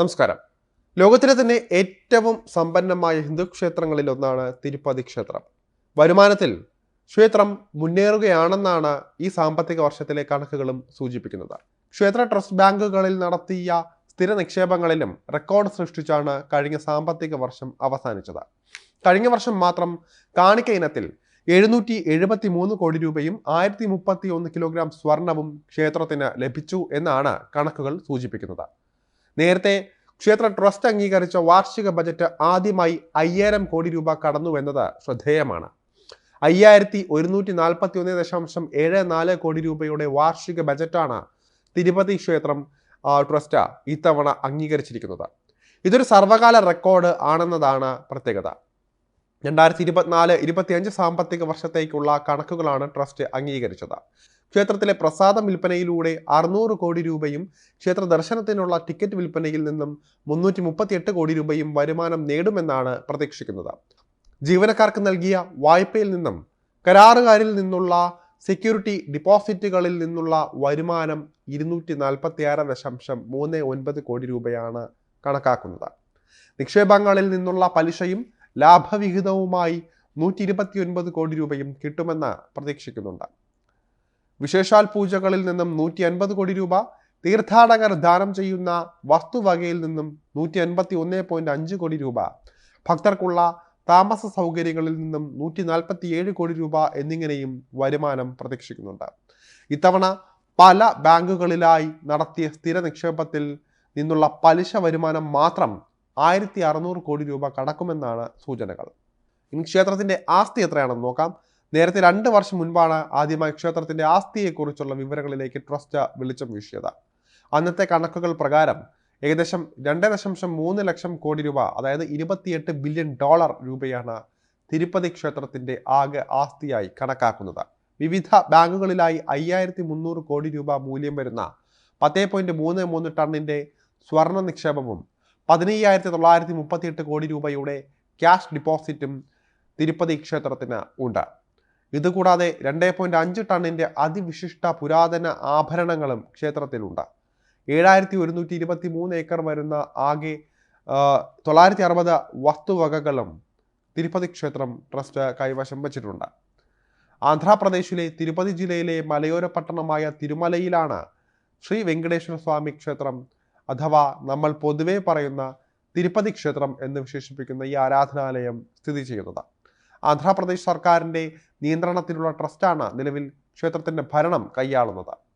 നമസ്കാരം. ലോകത്തിലെ തന്നെ ഏറ്റവും സമ്പന്നമായ ഹിന്ദു ക്ഷേത്രങ്ങളിൽ ഒന്നാണ് തിരുപ്പതി ക്ഷേത്രം. വരുമാനത്തിൽ ക്ഷേത്രം മുന്നേറുകയാണെന്നാണ് ഈ സാമ്പത്തിക വർഷത്തിലെ കണക്കുകളും സൂചിപ്പിക്കുന്നത്. ക്ഷേത്ര ട്രസ്റ്റ് ബാങ്കുകളിൽ നടത്തിയ സ്ഥിര നിക്ഷേപങ്ങളിലും റെക്കോർഡ് സൃഷ്ടിച്ചാണ് കഴിഞ്ഞ സാമ്പത്തിക വർഷം അവസാനിച്ചത്. കഴിഞ്ഞ വർഷം മാത്രം കാണിക്ക ഇനത്തിൽ എഴുന്നൂറ്റി എഴുപത്തി മൂന്ന് കോടി രൂപയും ആയിരത്തി മുപ്പത്തി ഒന്ന് കിലോഗ്രാം സ്വർണവും ക്ഷേത്രത്തിന് ലഭിച്ചു എന്നാണ് കണക്കുകൾ സൂചിപ്പിക്കുന്നത്. നേരത്തെ ക്ഷേത്ര ട്രസ്റ്റ് അംഗീകരിച്ച വാർഷിക ബജറ്റ് ആദ്യമായി അയ്യായിരം കോടി രൂപ കടന്നു എന്നത് ശ്രദ്ധേയമാണ്. അയ്യായിരത്തി ഒരുന്നൂറ്റി നാൽപ്പത്തി ഒന്ന് ദശാംശം ഏഴ് നാല് കോടി രൂപയുടെ വാർഷിക ബജറ്റാണ് തിരുപ്പതി ക്ഷേത്രം ട്രസ്റ്റ് ഇത്തവണ അംഗീകരിച്ചിരിക്കുന്നത്. ഇതൊരു സർവകാല റെക്കോർഡ് ആണെന്നതാണ് പ്രത്യേകത. രണ്ടായിരത്തി ഇരുപത്തിനാല് ഇരുപത്തിയഞ്ച് സാമ്പത്തിക വർഷത്തേക്കുള്ള കണക്കുകളാണ് ട്രസ്റ്റ് അംഗീകരിച്ചത്. ക്ഷേത്രത്തിലെ പ്രസാദം വിൽപ്പനയിലൂടെ അറുന്നൂറ് കോടി രൂപയും ക്ഷേത്ര ദർശനത്തിനുള്ള ടിക്കറ്റ് വിൽപ്പനയിൽ നിന്നും മുന്നൂറ്റി മുപ്പത്തിയെട്ട് കോടി രൂപയും വരുമാനം നേടുമെന്നാണ് പ്രതീക്ഷിക്കുന്നത്. ജീവനക്കാർക്ക് നൽകിയ വായ്പയിൽ നിന്നും കരാറുകാരിൽ നിന്നുള്ള സെക്യൂരിറ്റി ഡിപ്പോസിറ്റുകളിൽ നിന്നുള്ള വരുമാനം ഇരുന്നൂറ്റി നാൽപ്പത്തി ആറ് ദശാംശം മൂന്ന് ഒൻപത് കോടി രൂപയാണ് കണക്കാക്കുന്നത്. നിക്ഷേപങ്ങളിൽ നിന്നുള്ള പലിശയും ലാഭവിഹിതവുമായി നൂറ്റി ഇരുപത്തി ഒൻപത് കോടി രൂപയും കിട്ടുമെന്ന് പ്രതീക്ഷിക്കുന്നുണ്ട്. വിശേഷാൽ പൂജകളിൽ നിന്നും നൂറ്റി അൻപത് കോടി രൂപ തീർത്ഥാടകർ ദാനം ചെയ്യുന്ന വസ്തുവകയിൽ നിന്നും നൂറ്റി അൻപത്തി ഒന്ന് പോയിന്റ് അഞ്ച് കോടി രൂപ. ഭക്തർക്കുള്ള താമസ സൗകര്യങ്ങളിൽ നിന്നും നൂറ്റി നാൽപ്പത്തി ഏഴ് കോടി രൂപ എന്നിങ്ങനെയും വരുമാനം പ്രതീക്ഷിക്കുന്നുണ്ട്. ഇത്തവണ പല ബാങ്കുകളിലായി നടത്തിയ സ്ഥിര നിക്ഷേപത്തിൽ നിന്നുള്ള പലിശ വരുമാനം മാത്രം ആയിരത്തി അറുന്നൂറ് കോടി രൂപ കടക്കുമെന്നാണ് സൂചനകൾ. ഇനി ക്ഷേത്രത്തിന്റെ ആസ്തി എത്രയാണെന്ന് നോക്കാം. നേരത്തെ രണ്ട് വർഷം മുൻപാണ് ആദ്യമായി ക്ഷേത്രത്തിന്റെ ആസ്തിയെക്കുറിച്ചുള്ള വിവരങ്ങളിലേക്ക് ട്രസ്റ്റ് വെളിച്ചം വീശിയത്. അന്നത്തെ കണക്കുകൾ പ്രകാരം ഏകദേശം രണ്ട് ദശാംശം മൂന്ന് ലക്ഷം കോടി രൂപ അതായത് ഇരുപത്തിയെട്ട് ബില്യൺ ഡോളർ രൂപയാണ് തിരുപ്പതി ക്ഷേത്രത്തിന്റെ ആകെ ആസ്തിയായി കണക്കാക്കുന്നത്. വിവിധ ബാങ്കുകളിലായി അയ്യായിരത്തി മുന്നൂറ് കോടി രൂപ മൂല്യം വരുന്ന പത്തേ പോയിന്റ് മൂന്ന് മൂന്ന് ടണ്ണിന്റെ സ്വർണ നിക്ഷേപവും പതിനയ്യായിരത്തി തൊള്ളായിരത്തി മുപ്പത്തിയെട്ട് കോടി രൂപയുടെ ക്യാഷ് ഡിപ്പോസിറ്റും തിരുപ്പതി ക്ഷേത്രത്തിന് ഉണ്ട്. ഇതുകൂടാതെ രണ്ട് പോയിന്റ് അഞ്ച് ടണ്ണിന്റെ അതിവിശിഷ്ട പുരാതന ആഭരണങ്ങളും ക്ഷേത്രത്തിലുണ്ട്. ഏഴായിരത്തി ഒരുന്നൂറ്റി ഇരുപത്തി മൂന്ന് ഏക്കർ വരുന്ന ആകെ തൊള്ളായിരത്തി അറുപത് വസ്തുവകകളും തിരുപ്പതി ക്ഷേത്രം ട്രസ്റ്റ് കൈവശം വച്ചിട്ടുണ്ട്. ആന്ധ്രാപ്രദേശിലെ തിരുപ്പതി ജില്ലയിലെ മലയോര പട്ടണമായ തിരുമലയിലാണ് ശ്രീ വെങ്കടേശ്വര സ്വാമി ക്ഷേത്രം അഥവാ നമ്മൾ പൊതുവേ പറയുന്ന തിരുപ്പതി ക്ഷേത്രം എന്ന് വിശേഷിപ്പിക്കുന്ന ഈ ആരാധനാലയം സ്ഥിതി ചെയ്യുന്നത്. ആന്ധ്രാപ്രദേശ് സർക്കാരിന്റെ നിയന്ത്രണത്തിലുള്ള ട്രസ്റ്റാണ് നിലവിൽ ക്ഷേത്രത്തിന്റെ ഭരണം കൈയാളുന്നത്.